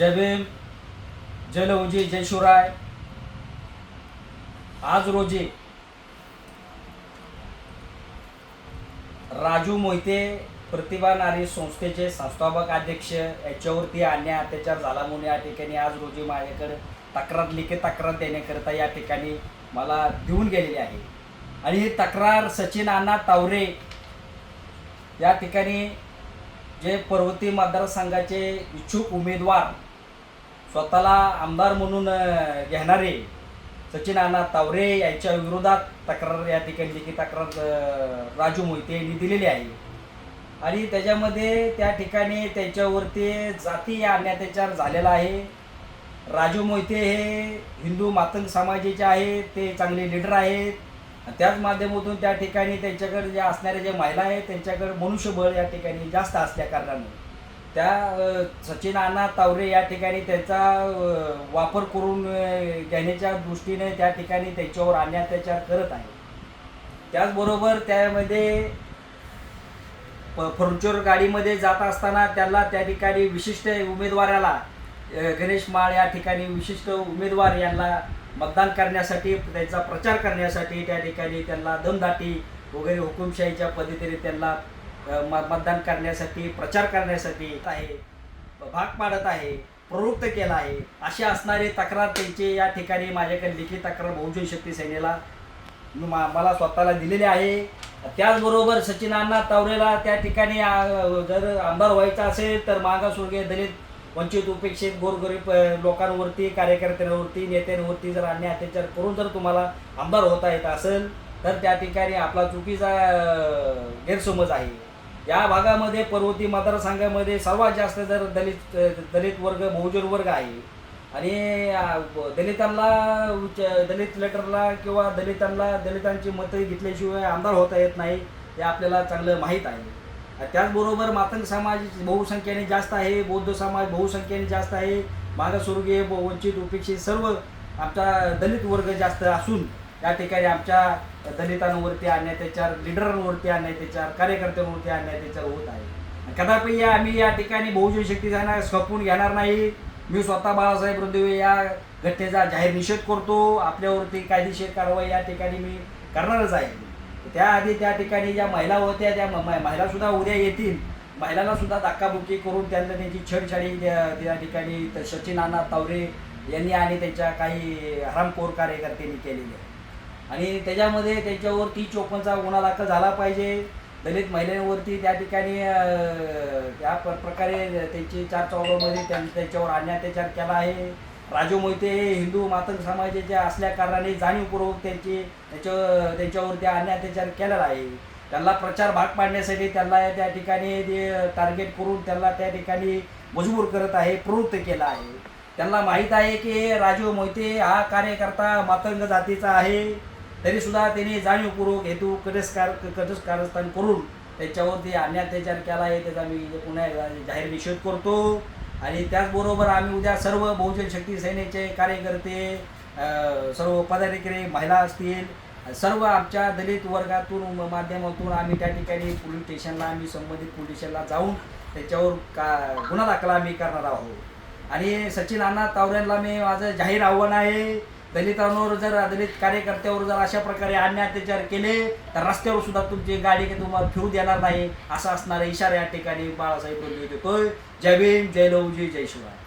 जय भीम जय लवजी जय शिवराय. आज रोजी राजू मोहिते प्रतिभा नारी संस्थेचे संस्थापक अध्यक्ष याच्यावरती अन्याय अत्याचार झाला म्हणून या ठिकाणी आज रोजी माझ्याकडे तक्रार लिखित तक्रार देण्याकरिता या ठिकाणी मला देऊन गेलेली आहे. आणि ही तक्रार सचिन अण्णा तावरे या ठिकाणी जे पर्वती मतदारसंघाचे इच्छुक उमेदवार स्वतःला आमदार म्हणून घेणारे सचिन अण्णा तावरे यांच्या विरोधात तक्रार या ठिकाणी लिखित तक्रार राजू मोहिते यांनी दिलेली आहे. आणि त्याच्यामध्ये त्या ठिकाणी त्यांच्यावरती जाती अत्याचार झालेला आहे. राजू मोहिते हे हिंदू मातंग समाजाचे आहेत ते चांगले लीडर आहेत. त्याच माध्यमातून त्या ठिकाणी त्यांच्याकडे जे असणाऱ्या ज्या महिला आहेत त्यांच्याकडे मनुष्यबळ या ठिकाणी जास्त असल्या कारणाने त्या सचिन अण्णा तावरे या ठिकाणी त्याचा वापर करून घेण्याच्या दृष्टीने त्या ठिकाणी त्याच्यावर अन्याय करत आहे. त्याचबरोबर त्यामध्ये प- गाडीमध्ये जात असताना त्याला त्या ठिकाणी विशिष्ट उमेदवाराला गणेश माळ या ठिकाणी विशिष्ट उमेदवार यांना मतदान करण्यासाठी त्यांचा प्रचार करण्यासाठी त्या ठिकाणी त्यांना दमदाटी वगैरे हुकुमशाहीच्या पद्धतीने त्यांना मतदान करण्यासाठी प्रचार करण्यासाठी आहे. भाग पाडत आहे प्रवृत्त केला आहे. अशी असणारे तक्रार त्यांची या ठिकाणी माझ्याकडे लिखित तक्रार बहुजन शक्ती सेनेला मा- मला स्वतःला दिलेली आहे. त्याचबरोबर सचिनांना तावरेला त्या ठिकाणी जर आमदार व्हायचा असेल तर मागासवर्गीय दलित वंचित उपेक्षित गोरगरीब लोकांवरती कार्यकर्त्यांवरती नेत्यांवरती जर अन्याय अत्याचार करून जर तुम्हाला आमदार होता येत असेल तर त्या ठिकाणी आपला चुकीचा गैरसमज आहे. या भागामध्ये पर्वती मतदारसंघामध्ये सर्वात जास्त जर दलित दलित वर्ग बहुजन वर्ग आहे आणि दलितांना उच्च- दलित लेटरला किंवा दलितांना दलितांची मतं घेतल्याशिवाय आमदार होता येत नाही हे आपल्याला चांगलं माहीत आहे. त्याचबरोबर मातंग समाज बहुसंख्येने जास्त आहे बौद्ध समाज बहुसंख्येने जास्त आहे मागासवर्गीय वंचित उपेक्षित सर्व आमचा दलित वर्ग जास्त असून या ठिकाणी आमच्या दलितांवरती अन्यायाचार लिडरांवरती अन्यायाचार कार्यकर्त्यांवरती अन्यायाचार होत आहे. कदापि या आम्ही या ठिकाणी बहुजन शक्ती जाणार स्वपून घेणार नाही. मी स्वतः बाळासाहेब रुदेवे या घटनेचा जाहीर निषेध करतो. आपल्यावरती कायदेशीर कारवाई या ठिकाणी मी करणारच आहे. त्याआधी त्या ठिकाणी ज्या महिला होत्या त्या महिलासुद्धा महिला सुद्धा उद्या येतील. महिलांना सुद्धा धक्काबुक्की करून त्यांना त्यांची छेडछाडी त्या त्या ठिकाणी सचिन अण्णा तावरे यांनी आणि त्यांच्या काही हरामखोर कार्यकर्त्यांनी केलेली आहे. आणि त्याच्यामध्ये त्यांच्यावर चोपनचा गुन्हा दाखल झाला पाहिजे. दलित महिलांवरती त्या ठिकाणी त्या प्रकारे त्यांची चार चौघामध्ये त्यां त्यांच्यावर अन्याय अत्याचार केला आहे. राजू मोहिते हे हिंदू मातंग समाजाचे असल्या कारणाने जाणीवपूर्वक त्यांची त्याच्या त्यांच्यावरती अन्याय अत्याचार केलेला आहे. त्यांना प्रचार भाग पाडण्यासाठी त्यांना त्या ठिकाणी ते टार्गेट करून त्यांना त्या ठिकाणी मजबूर करत आहे प्रवृत्त केला आहे. त्यांना माहीत आहे की राजू मोहिते हा कार्यकर्ता मातंग जातीचा आहे. तरी सुद्धा त्यांनी जाणीवपूर्वक हेतू कटस्कार कटस्कारस्थान करून त्याच्यावरती अन्याय अत्याचार केला आहे त्याचा मी पुन्हा जाहीर निषेध करतो. आणि त्याचबरोबर आम्ही उद्या सर्व बहुजन शक्ती सेनेचे कार्यकर्ते सर्व पदाधिकारी महिला असतील सर्व आमच्या दलित वर्गातून माध्यमातून आम्ही त्या ठिकाणी पोलीस स्टेशनला आम्ही संबंधित पोलीस स्टेशनला जाऊन त्याच्यावर का गुन्हा दाखल आम्ही करणार आहोत. आणि सचिन अण्णा तावरेंना मी माझं जाहीर आव्हान आहे दलितांवर जर दलित कार्यकर्त्यावर जर अशा प्रकारे अन्य अत्याचार केले तर रस्त्यावर सुद्धा तुमची गाडी काही तुम्हाला फिरू देणार नाही असा असणारा इशारा या ठिकाणी बाळासाहेब बोलले देतोय. जय भीम जय लवजी जय शिवाय.